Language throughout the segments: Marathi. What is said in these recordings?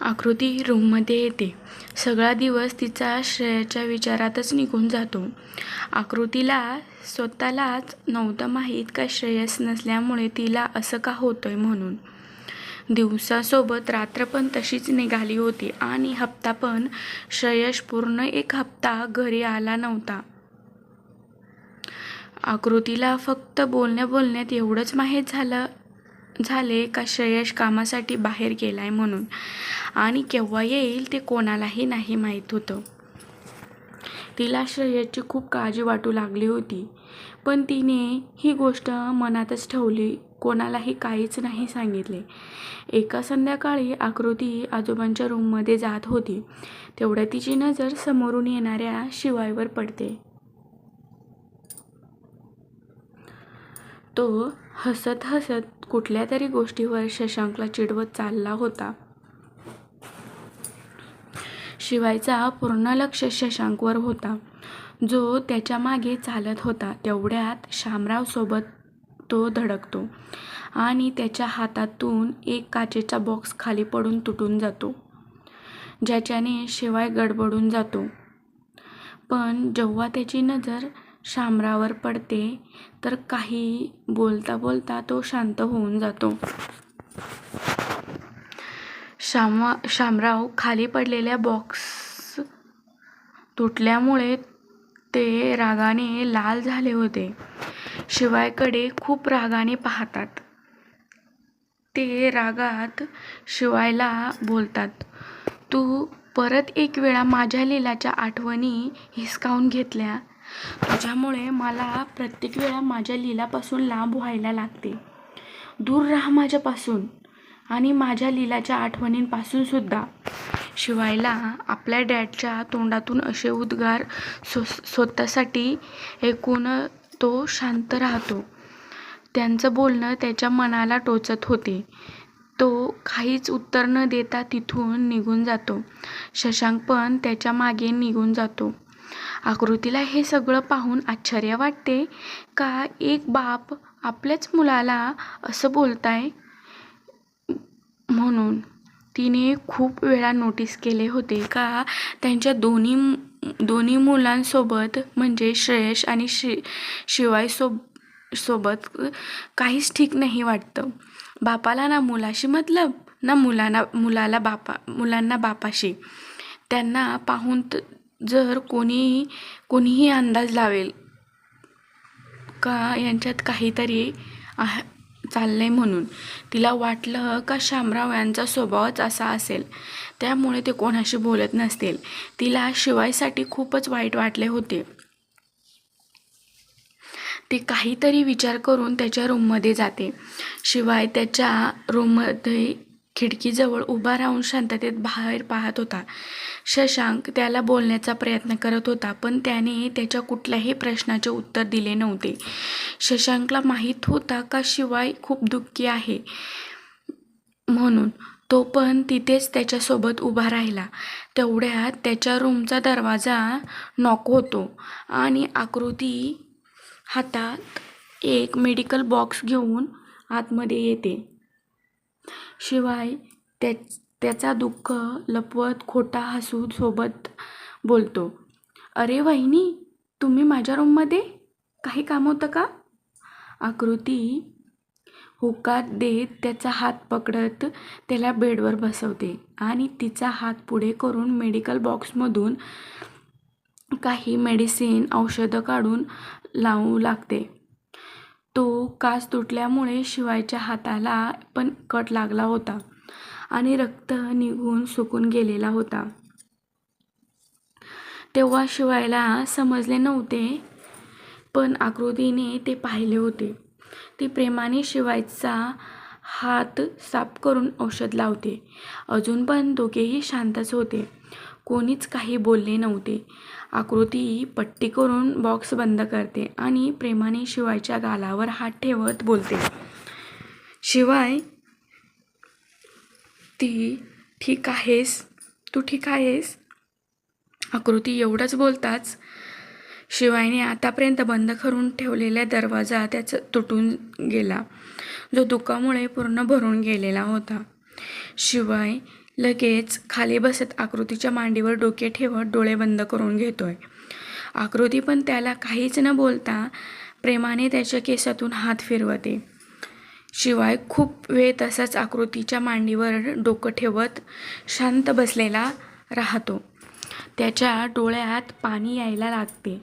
आकृती रूममध्ये येते. सगळा दिवस तिचा श्रेयाच्या विचारातच निघून जातो. आकृतीला स्वतःलाच नव्हतं माहीत का श्रेयस नसल्यामुळे तिला असं का होतंय म्हणून. दिवसासोबत रात्र पण तशीच निघाली होती आणि हप्ता पण श्रेयश पूर्ण एक हप्ता घरी आला नव्हता. आकृतीला फक्त बोलण्या बोलण्यात एवढंच माहीत झालं झाले का श्रेयश कामासाठी बाहेर गेलाय म्हणून? आणि केव्हा येईल ते कोणालाही नाही माहीत होतं. तिला श्रेयसची खूप काळजी वाटू लागली होती. पण तिने ही गोष्ट मनातच ठेवली कोणालाही काहीच नाही सांगितले. एका संध्याकाळी आकृती आजोबांच्या रूममध्ये जात होती. तेवढ्या तिची नजर समोरून येणाऱ्या शिवायवर पडते. तो हसत हसत कुठल्या तरी गोष्टीवर शशांकला चिडवत चालला होता. शिवायचा पूर्ण लक्ष शशांकवर होता. जो त्याच्यामागे चालत होता तेवढ्यात शामराव सोबत तो धडकतो आणि त्याच्या हातातून एक काचेचा बॉक्स खाली पडून तुटून जातो ज्याच्याने शिवाय गडबडून जातो. पण जेव्हा त्याची नजर शामरावर पडते तर काही बोलता बोलता तो शांत होऊन जातो. शामा शामराव खाली पडलेल्या बॉक्स तुटल्यामुळे ते रागाने लाल झाले होते. शिवायकडे खूप रागाने पाहतात. ते रागात शिवायला बोलतात तू परत एक वेळा माझ्या लिलाच्या आठवणी हिसकावून घेतल्या. तुझ्यामुळे मला प्रत्येक वेळा माझ्या लिलापासून लांब व्हायला लागते. दूर राहा माझ्यापासून आणि माझ्या लिलाच्या आठवणींपासून सुद्धा. शिवायला आपल्या डॅडच्या तोंडातून असे उद्गार स्व स्वतःसाठी ऐकून तो शांत राहतो. त्यांचं बोलणं त्याच्या मनाला टोचत होते. तो काहीच उत्तर न देता तिथून निघून जातो. शशांक पण त्याच्यामागे निघून जातो. आकृतीला हे सगळं पाहून आश्चर्य वाटते का एक बाप आपल्याच मुलाला असं बोलताय? म्हणून तिने खूप वेळा नोटीस केले होते का त्यांच्या दोन्ही दोन्ही मुलांसोबत म्हणजे श्रेयश आणि शि शिवाय सोब सोबत काहीच ठीक नाही वाटतं. बापाला ना मुलाशी मतलब? ना मुलांना मुलाला बापा मुलांना बापाशी? त्यांना पाहून जर कोणी कोणीही अंदाज लावेल का यांच्यात काहीतरी आहे चाललंय म्हणून तिला वाटलं का शामराव यांचा स्वभावच असा असेल. त्यामुळे ते कोणाशी बोलत नसतील. तिला शिवायसाठी खूपच वाईट वाटले होते. ती काहीतरी विचार करून त्याच्या रूममध्ये जाते. शिवाय त्याच्या रूममध्ये खिडकीजवळ उभा राहून शांततेत बाहेर पाहत होता. शशांक त्याला बोलण्याचा प्रयत्न करत होता पण त्याने त्याच्या कुठल्याही प्रश्नाचे उत्तर दिले नव्हते. शशांकला माहीत होता का शिवाय खूप दुःखी आहे? म्हणून तो पण तिथेच त्याच्यासोबत उभा राहिला. तेवढ्यात त्याच्या रूमचा दरवाजा नॉक होतो आणि आकृती हातात एक मेडिकल बॉक्स घेऊन आतमध्ये येते. शिवाय त्या त्याचा दुःख लपवत खोटा हसू सोबत बोलतो. अरे वहिनी तुम्ही माझ्या रूममध्ये काही काम होतं का? आकृती होकार देत त्याचा हात पकडत त्याला बेडवर बसवते आणि तिचा हात पुढे करून मेडिकल बॉक्समधून काही मेडिसिन औषधं काढून लावू लागते. तो काच तुटल्यामुळे शिवायच्या हाताला पण कट लागला होता आणि रक्त निघून सुकून गेलेला होता. तेव्हा शिवायला समजले नव्हते पण आकृतीने ते पाहिले होते. ती प्रेमाने शिवायचा हात साफ करून औषध लावते. अजून पण दोघेही शांतच होते. कोणीच काही बोलले नव्हते. आकृती पट्टी करून बॉक्स बंद करते आणि प्रेमाने शिवायच्या गालावर हात ठेवत बोलते. शिवाय ती ठीक आहेस? तू ठीक आहेस? आकृती एवढंच बोलताच शिवायने आतापर्यंत बंद करून ठेवलेला दरवाजा त्याचा तुटून गेला. जो दुःखामुळे पूर्ण भरून गेलेला होता. शिवाय लगेच खाली बसत आकृतीच्या मांडीवर डोके ठेवत डोळे बंद करून घेतोय. आकृती पण त्याला काहीच न बोलता प्रेमाने त्याच्या केसातून हात फिरवते. शिवाय खूप वेळ तसाच आकृतीच्या मांडीवर डोकं ठेवत शांत बसलेला राहतो. त्याच्या डोळ्यात पाणी यायला लागते.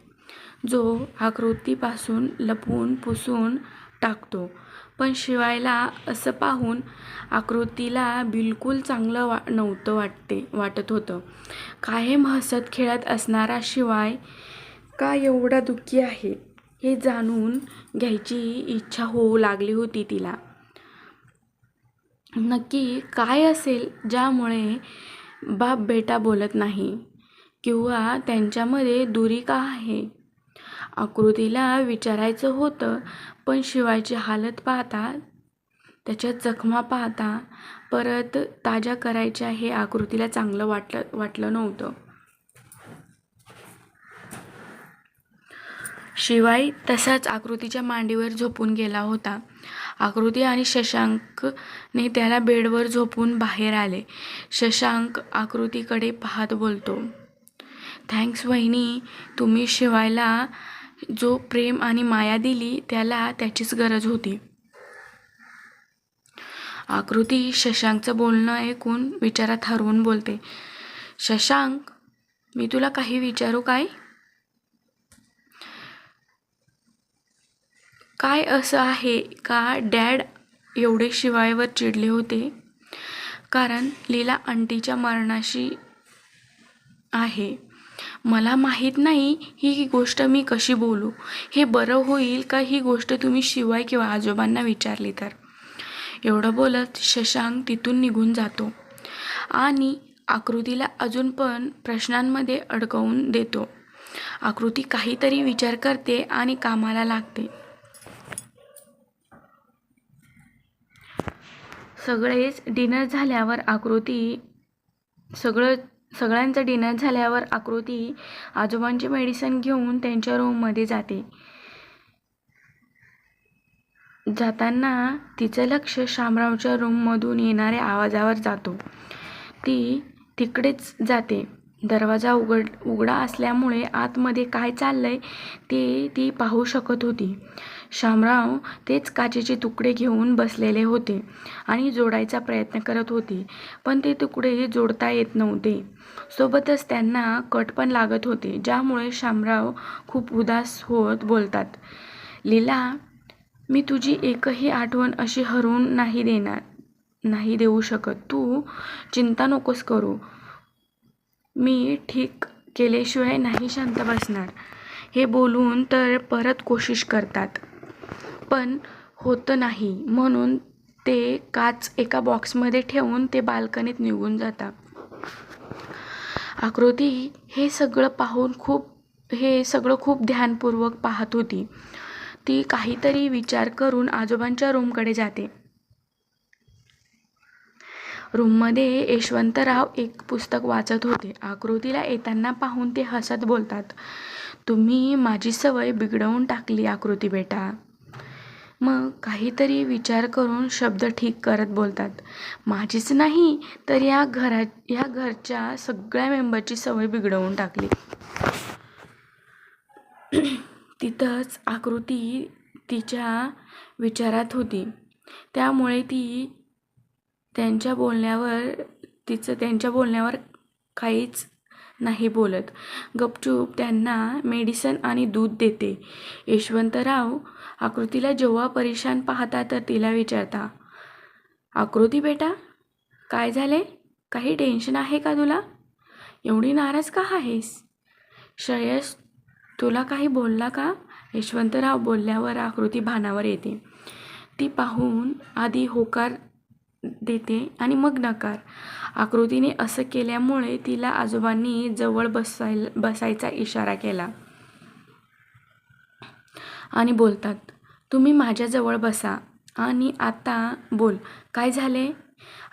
जो आकृतीपासून लपवून पुसून टाकतो. पण शिवायला असं पाहून आकृतीला बिलकुल चांगलं वा नव्हतं वाटते वाटत होतं. कायम हसत खेळत असणारा शिवाय का एवढा दुःखी आहे हे जाणून घ्यायची इच्छा होऊ लागली होती तिला. नक्की काय असेल ज्यामुळे बाप बेटा बोलत नाही किंवा त्यांच्यामध्ये दुरी का आहे? आकृतीला विचारायचं होतं पण शिवायची हालत पाहता त्याच्या जखमा पाहता परत ताज्या करायच्या हे आकृतीला चांगलं वाटलं वाटलं नव्हतं. शिवाय तसाच आकृतीच्या मांडीवर झोपून गेला होता. आकृती आणि शशांकने त्याला बेडवर झोपून बाहेर आले. शशांक आकृतीकडे पाहत बोलतो थँक्स वहिनी तुम्ही शिवायला जो प्रेम आणि माया दिली त्याला त्याचीच गरज होती. आकृती शशांकचं बोलणं ऐकून विचारात हरवून बोलते शशांक मी तुला काही विचारू काय? काय असं आहे का डॅड एवढे शिवायवर चिडले होते? कारण लीला आंटीच्या मरणाशी आहे. मला माहीत नाही ही गोष्ट मी कशी बोलू. हे बरं होईल का ही गोष्ट तुम्ही शिवाय किंवा आजोबांना विचारली तर? एवढं बोलत शशांक तिथून निघून जातो आणि आकृतीला अजून पण प्रश्नांमध्ये अडकवून देतो. आकृती काहीतरी विचार करते आणि कामाला लागते. सगळेच डिनर झाल्यावर आकृती सगळं सगळ्यांचं डिनर झाल्यावर आकृती आजोबांची मेडिसिन घेऊन त्यांच्या रूममध्ये जाते. जाताना तिचं लक्ष शामरावच्या रूममधून येणाऱ्या आवाजावर जातो. ती तिकडेच जाते. दरवाजा उघड उघडा असल्यामुळे आतमध्ये काय चाललंय ते ती पाहू शकत होती. शामराव तेच काचेचे तुकडे घेऊन बसलेले होते आणि जोडायचा प्रयत्न करत होते पण ते तुकडे जोडता येत नव्हते. सोबतच त्यांना कट पण लागत होते ज्यामुळे शामराव खूप उदास होत बोलतात लीला मी तुझी एकही आठवण अशी हरवून नाही देणार नाही देऊ शकत. तू चिंता नकोस करू. मी ठीक केल्याशिवाय नाही शांत बसणार. हे बोलून तर परत कोशिश करतात. पण होतं नाही. म्हणून ते काच एका बॉक्समध्ये ठेवून ते बाल्कनीत निघून जातात. आकृती हे सगळं पाहून खूप हे सगळं खूप ध्यानपूर्वक पाहत होती. ती काहीतरी विचार करून आजोबांच्या रूमकडे जाते. रूममध्ये यशवंतराव एक पुस्तक वाचत होते. आकृतीला येताना पाहून ते हसत बोलतात तुम्ही माझी सवय बिघडवून टाकली आकृती बेटा. मग काहीतरी विचार करून शब्द ठीक करत बोलतात. माझीच नाही तर या घरा या घरच्या सगळ्या मेंबरची सवय बिघडवून टाकली. तिथंच आकृती तिच्या विचारात होती. त्यामुळे ती त्यांच्या बोलण्यावर तिचं त्यांच्या बोलण्यावर काहीच नाही बोलत. गपचूप त्यांना मेडिसन आणि दूध देते. यशवंतराव आकृतीला जेव्हा परेशान पाहता तर तिला विचारता आकृती बेटा काय झाले? काही टेन्शन आहे का तुला? एवढी नाराज का आहेस? श्रेयस तुला काही बोलला का? यशवंतराव बोलल्यावर आकृती भानावर येते. ती पाहून आधी होकार देते आणि मग नकार. आकृतीने असं केल्यामुळे तिला आजोबांनी जवळ बसायला बसायचा इशारा केला आणि बोलतात तुम्ही माझ्याजवळ बसा आणि आता बोल. काय झाले?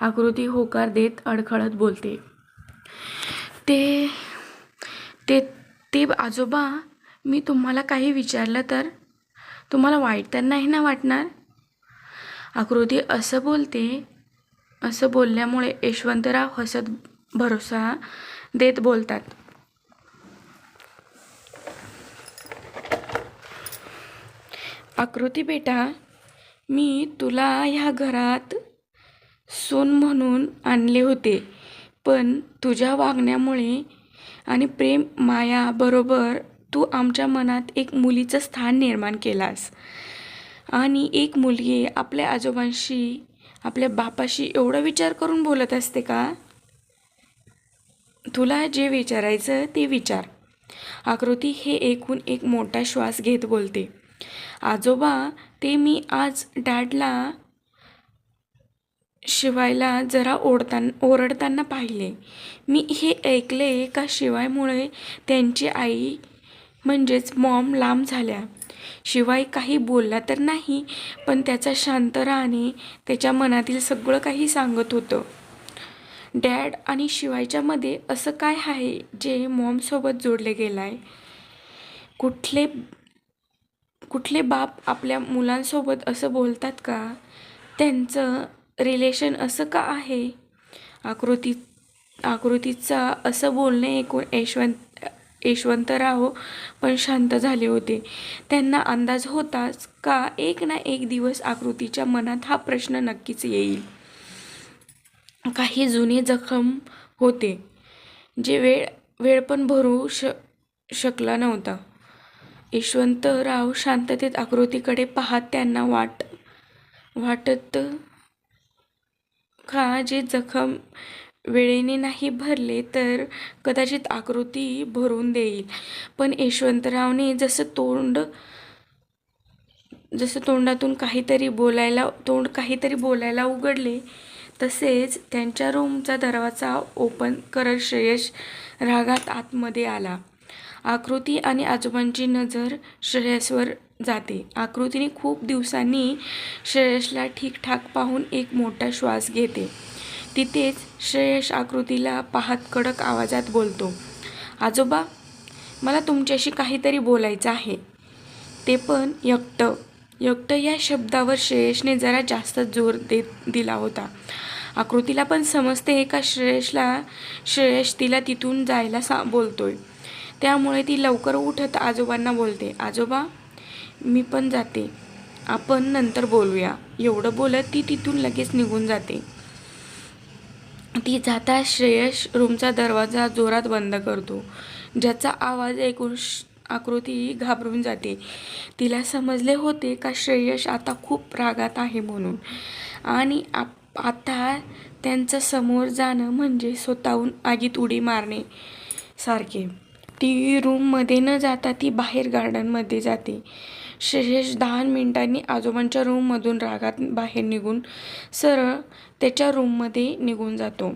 आकृती होकार देत अडखळत बोलते. ते ते ते आजोबा मी तुम्हाला काही विचारलं तर? तुम्हाला वाईट तर नाही ना वाटणार? आकृती असं बोलते असं बोलल्यामुळे यशवंतराव हसत भरोसा देत बोलतात. आकृती बेटा मी तुला ह्या घरात सून म्हणून आणले होते पण तुझ्या वागण्यामुळे आणि प्रेम माया बरोबर तू आमच्या मनात एक मुलीचं स्थान निर्माण केलास. आणि एक मुलगी आपल्या आजोबांशी आपल्या बापाशी एवढा विचार करून बोलत असते का? तुला जे विचारायचं ते विचार. आकृती हे एकूण एक मोठा श्वास घेत बोलते. आजोबा ते मी आज डॅडला शिवायला जरा ओढताना ओरडताना पाहिले. मी हे ऐकले का शिवायमुळे त्यांची आई म्हणजेच मॉम लांब झाल्या. शिवाय काही बोलला तर नाही पण त्याचा शांत राहणे त्याच्या मनातील सगळं काही सांगत होतं. डॅड आणि शिवायच्यामध्ये असं काय आहे जे मॉमसोबत जोडले गेलं आहे कुठले कुठले बाप आपल्या मुलांसोबत असं बोलतात का? त्यांचं रिलेशन असं का आहे? आकृती आकृतीचा असं बोलणे ऐकून यशवंत यशवंतराव पण शांत झाले होते. त्यांना अंदाज होताच का एक ना एक दिवस आकृतीच्या मनात हा प्रश्न नक्कीच येईल. काही जुने जखम होते जे वेळ वेळ पण भरू श शकला नव्हता. यशवंतराव शांततेत आकृतीकडे पाहत त्यांना वाट वाटत का जे जखम वेळेने नाही भरले तर कदाचित आकृती भरून देईल. पण यशवंतरावने जसं तोंड जसं तोंडातून काहीतरी बोलायला तोंड काहीतरी बोलायला उघडले तसेच त्यांच्या रूमचा दरवाजा ओपन करत श्रेयश रागात आतमध्ये आला. आकृती आणि आजोबांची नजर श्रेयसवर जाते. आकृतीने खूप दिवसांनी श्रेयसला ठीकठाक पाहून एक मोठा श्वास घेते. तिथेच श्रेयस आकृतीला पाहत कडक आवाजात बोलतो आजोबा मला तुमच्याशी काहीतरी बोलायचं आहे. ते पण एकट एकटं या शब्दावर श्रेयसने जरा जास्त जोर देत दिला होता. आकृतीला पण समजते का श्रेयसला श्रेयस तिला तिथून जायला सा बोलतोय. त्यामुळे ती लवकर उठत आजोबांना बोलते आजोबा मी पण जाते. आपण नंतर बोलूया. एवढं बोलत ती तिथून लगेच निघून जाते. ती जाता श्रेयस रूमचा दरवाजा जोरात बंद करतो. ज्याचा आवाज ऐकून आकृती घाबरून जाते. तिला समजले होते का श्रेयश आता खूप रागात आहे म्हणून. आणि आप आता त्यांचं समोर जाणं म्हणजे स्वतःहून आगीत उडी मारणे सारखे. ती रूममध्ये न जाता ती बाहेर गार्डनमध्ये जाते. शेष दहा मिनिटांनी आजोबांच्या रूममधून रागात बाहेर निघून सरळ त्याच्या रूममध्ये निघून जातो.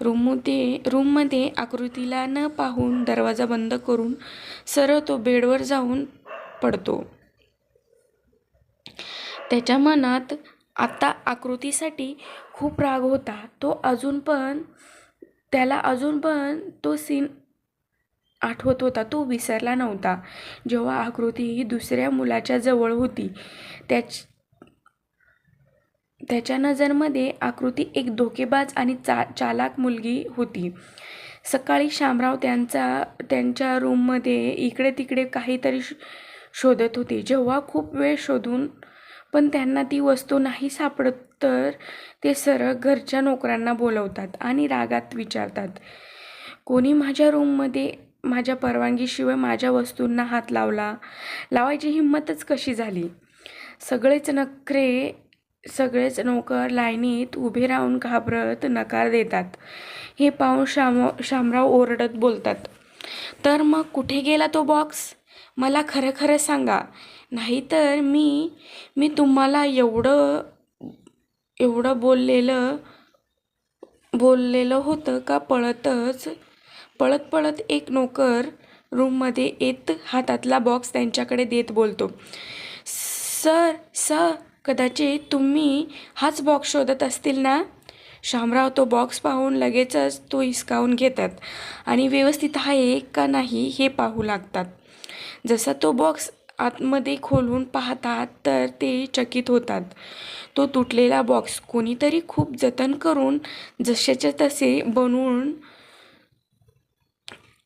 रूममध्ये रूममध्ये आकृतीला न पाहून दरवाजा बंद करून सरळ तो बेडवर जाऊन पडतो. त्याच्या मनात आता आकृतीसाठी खूप राग होता. तो अजून पण त्याला अजून पण तो सीन आठवत होता तो विसरला नव्हता. जेव्हा आकृती ही दुसऱ्या मुलाच्या जवळ होती त्याच त्याच्या नजरमध्ये आकृती एक धोकेबाज आणि चा चालाक मुलगी होती. सकाळी शामराव त्यांचा त्यांच्या रूममध्ये इकडे तिकडे काहीतरी शोधत होते. जेव्हा खूप वेळ शोधून पण त्यांना ती वस्तू नाही सापडत तर ते सरळ घरच्या नोकरांना बोलवतात आणि रागात विचारतात कोणी माझ्या रूममध्ये माझ्या परवानगीशिवाय माझ्या वस्तूंना हात लावला. लावायची हिंमतच कशी झाली? सगळेच नखरे सगळेच नोकर लाईनीत उभे राहून घाबरत नकार देतात. हे पाहून शाम शामराव ओरडत बोलतात. तर मग कुठे गेला तो बॉक्स मला खरं खरं सांगा. नाहीतर मी मी तुम्हाला एवढं एवढं बोललेलं बोललेलं होतं का पळतच पळत पळत एक नोकर रूममध्ये येत हातातला बॉक्स त्यांच्याकडे देत बोलतो. सर सर कदाचित तुम्ही हाच बॉक्स शोधत असतील ना? शामराव तो बॉक्स पाहून लगेचच तो हिसकावून घेतात आणि व्यवस्थित आहे का नाही हे पाहू लागतात. जसा तो बॉक्स आतमध्ये खोलून पाहतात तर ते चकित होतात. तो तुटलेला बॉक्स कोणीतरी खूप जतन करून जसेच्या तसे बनवून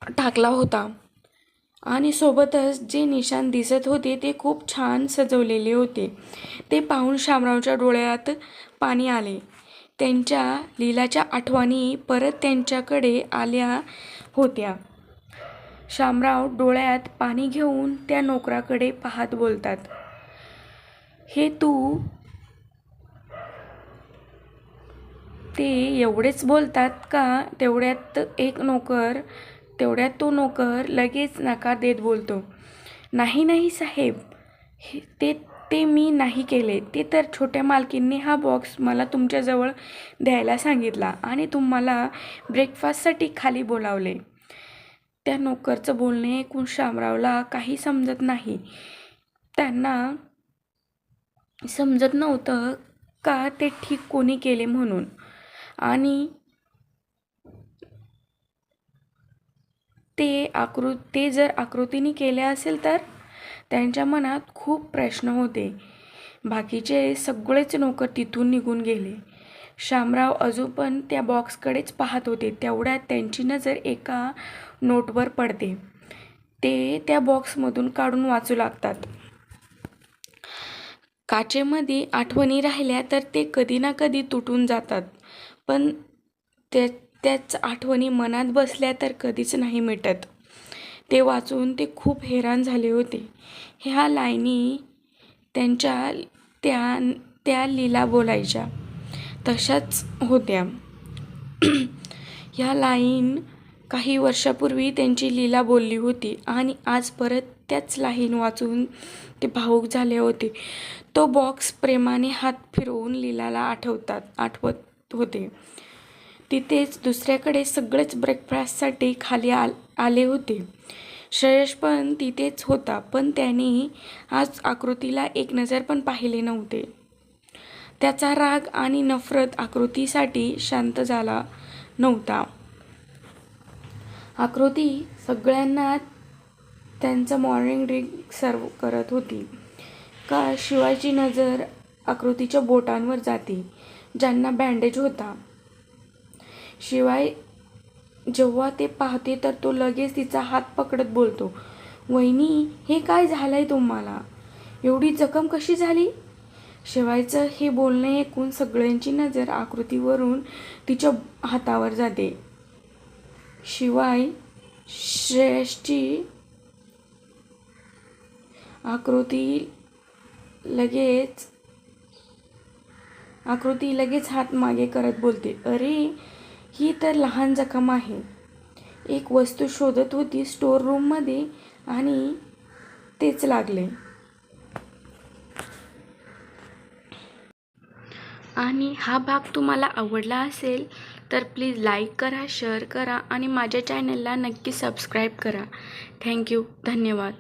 टाकला होता. आणि सोबतच जे निशाण दिसत होते ते खूप छान सजवलेले होते. ते पाहून शामरावच्या डोळ्यात पाणी आले. त्यांच्या लीलाच्या आठवणी परत त्यांच्याकडे आल्या होत्या. शामराव डोळ्यात पाणी घेऊन त्या नोकराकडे पाहत बोलतात. हे तू ते एवढेच बोलतात का? तेवढ्यात एक नोकर तेवढ्यात तो नोकर लगेच नकार देत बोलतो. नाही नाही साहेब. हे ते ते मी नाही केले. ते तर छोट्या मालकींनी हा बॉक्स मला तुमच्याजवळ द्यायला सांगितला आणि तुम्हाला ब्रेकफास्टसाठी खाली बोलावले. त्या नोकरचं बोलणे ऐकून शामरावला काही समजत नाही. त्यांना समजत नव्हतं का ते ठीक कोणी केले म्हणून? आणि ते आकृ ते जर आकृतीने केले असेल तर त्यांच्या मनात खूप प्रश्न होते. बाकीचे सगळेच नोकर तिथून निघून गेले. शामराव अजून पण त्या बॉक्सकडेच पाहत होते. तेवढ्यात त्यांची नजर एका नोटवर पडते. ते त्या बॉक्समधून काढून वाचू लागतात. काचेमध्ये आठवणी राहिल्या तर ते कधी ना कधी तुटून जातात. पण त्या त्याच आठवणी मनात बसल्या तर कधीच नाही मिटत. ते वाचून ते खूप हैराण झाले होते. ह्या लाईनी त्यांच्या त्या त्या लीला बोलायच्या. तशाच होत्या. ह्या लाईन काही वर्षापूर्वी त्यांची लीला बोलली होती आणि आज परत त्याच लाईन वाचून ते भावूक झाले होते. तो बॉक्स प्रेमाने हात फिरवून लीलाला आठवतात आठवत होते. तिथेच दुसऱ्याकडे सगळेच ब्रेकफास्टसाठी खाली आल आले होते. श्रेयश पण तिथेच होता पण त्याने आज आकृतीला एक नजर पण पाहिले नव्हते. त्याचा राग आणि नफरत आकृतीसाठी शांत झाला नव्हता. आकृती सगळ्यांना त्यांचं मॉर्निंग ड्रिंक सर्व करत होती. का शिवायची नजर आकृतीच्या बोटांवर जाते ज्यांना बँडेज होता. शिवाय जेव्हा ते पाहते तर तो लगेच तिचा हात पकडत बोलतो वहिनी हे काय झालंय तुम्हाला? एवढी जखम कशी झाली? शिवायचं हे बोलणे ऐकून सगळ्यांची नजर आकृतीवरून तिच्या हातावर जाते. शिवाय श्रेयसची आकृती लगेच आकृती लगेच हात मागे करत बोलते अरे ही तर लहान जखम आहे. एक वस्तू शोधत होती स्टोअर रूममध्ये आणि तेच लागले. आणि हा भाग तुम्हाला आवडला असेल तर प्लीज लाईक करा शेअर करा आणि माझ्या चॅनलला नक्की सबस्क्राईब करा. थँक्यू धन्यवाद.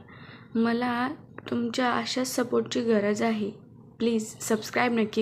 मला तुमच्या अशाच सपोर्टची गरज आहे. प्लीज सबस्क्राईब नक्की